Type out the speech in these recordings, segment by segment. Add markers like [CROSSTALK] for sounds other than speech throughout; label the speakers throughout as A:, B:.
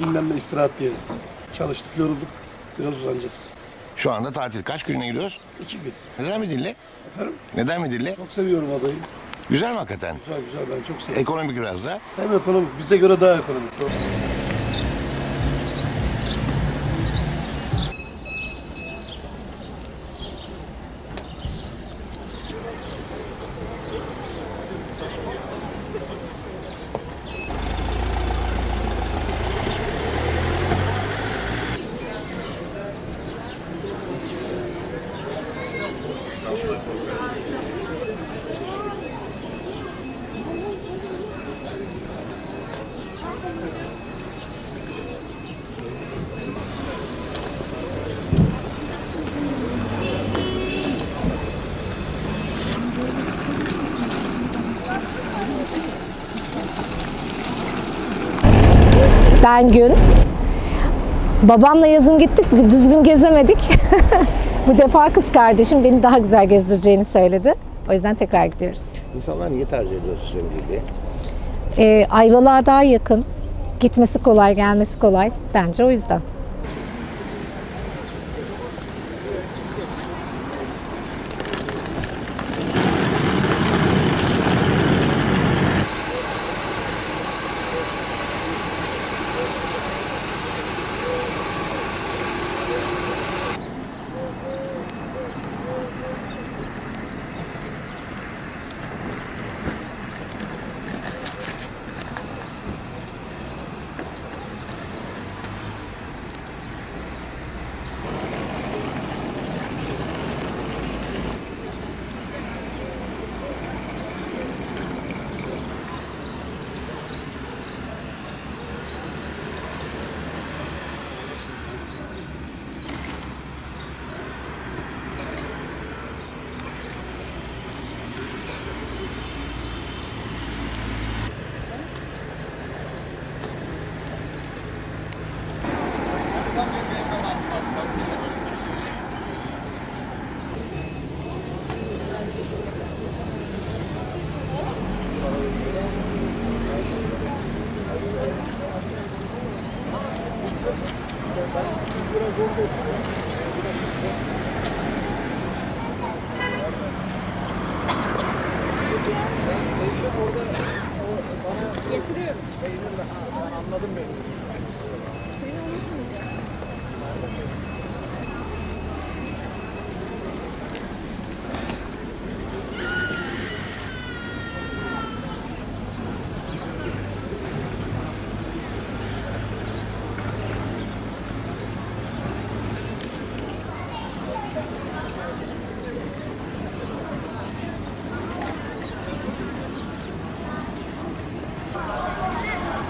A: dinlenme, istirahat diyelim. Çalıştık, yorulduk. Biraz uzanacağız.
B: Şu anda tatil. Kaç gününe gidiyoruz?
A: İki gün.
B: Neden Midilli?
A: Efendim?
B: Neden Midilli?
A: Çok seviyorum adayı.
B: Güzel mi hakikaten?
A: Güzel güzel ben çok seviyorum.
B: Ekonomik biraz da.
A: Hem ekonomik, bize göre daha ekonomik. Doğru.
C: Ben Gün. Babamla yazın gittik, düzgün gezemedik. [LAUGHS] Bu defa kız kardeşim beni daha güzel gezdireceğini söyledi. O yüzden tekrar gidiyoruz.
B: İnsanlar niye tercih ediyor size Midilli'yi?
C: Ee, Ayvalık'a daha yakın. Gitmesi kolay, gelmesi kolay. Bence o yüzden.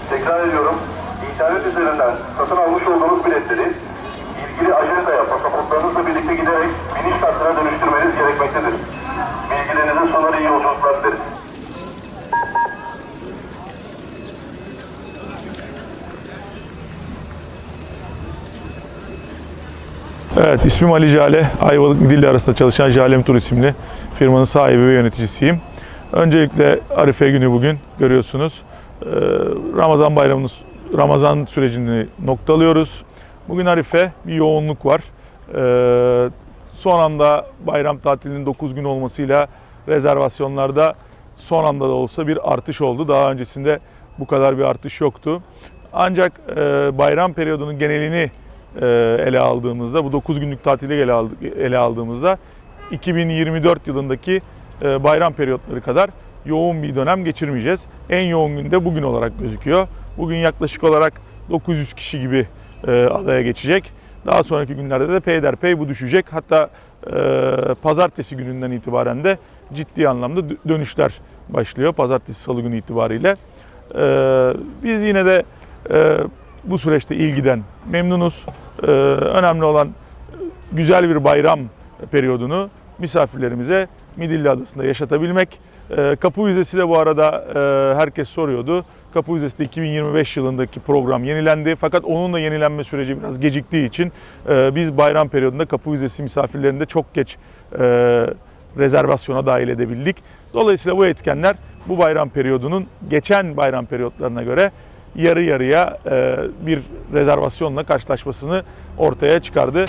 D: Tekrar ediyorum. İnternet üzerinden satın almış olduğunuz biletleri ilgili ajandaya pasaportlarınızla birlikte giderek biniş kartına dönüştürmeniz gerekmektedir. Bilgilerinizin sonları iyi yolculuklar dileriz.
E: Evet, ismim Ali Jale. Ayvalık Midilli arasında çalışan Jalem Tur isimli firmanın sahibi ve yöneticisiyim. Öncelikle Arife günü bugün görüyorsunuz. Ee, Ramazan bayramının Ramazan sürecini noktalıyoruz. Bugün Arife bir yoğunluk var. Ee, son anda bayram tatilinin 9 gün olmasıyla rezervasyonlarda son anda da olsa bir artış oldu. Daha öncesinde bu kadar bir artış yoktu. Ancak e, bayram periyodunun genelini e, ele aldığımızda, bu 9 günlük tatili ele, aldı- ele aldığımızda 2024 yılındaki e, bayram periyotları kadar yoğun bir dönem geçirmeyeceğiz. En yoğun günde bugün olarak gözüküyor. Bugün yaklaşık olarak 900 kişi gibi e, adaya geçecek. Daha sonraki günlerde de peyderpey bu düşecek. Hatta e, pazartesi gününden itibaren de ciddi anlamda dö- dönüşler başlıyor. Pazartesi salı günü itibariyle. E, biz yine de e, bu süreçte ilgiden memnunuz. Ee, önemli olan güzel bir bayram periyodunu misafirlerimize Midilli Adası'nda yaşatabilmek. Ee, Kapı Vizesi de bu arada e, herkes soruyordu. Kapı Vizesi de 2025 yılındaki program yenilendi. Fakat onun da yenilenme süreci biraz geciktiği için e, biz bayram periyodunda Kapı Vizesi misafirlerini de çok geç e, rezervasyona dahil edebildik. Dolayısıyla bu etkenler bu bayram periyodunun geçen bayram periyotlarına göre yarı yarıya bir rezervasyonla karşılaşmasını ortaya çıkardı.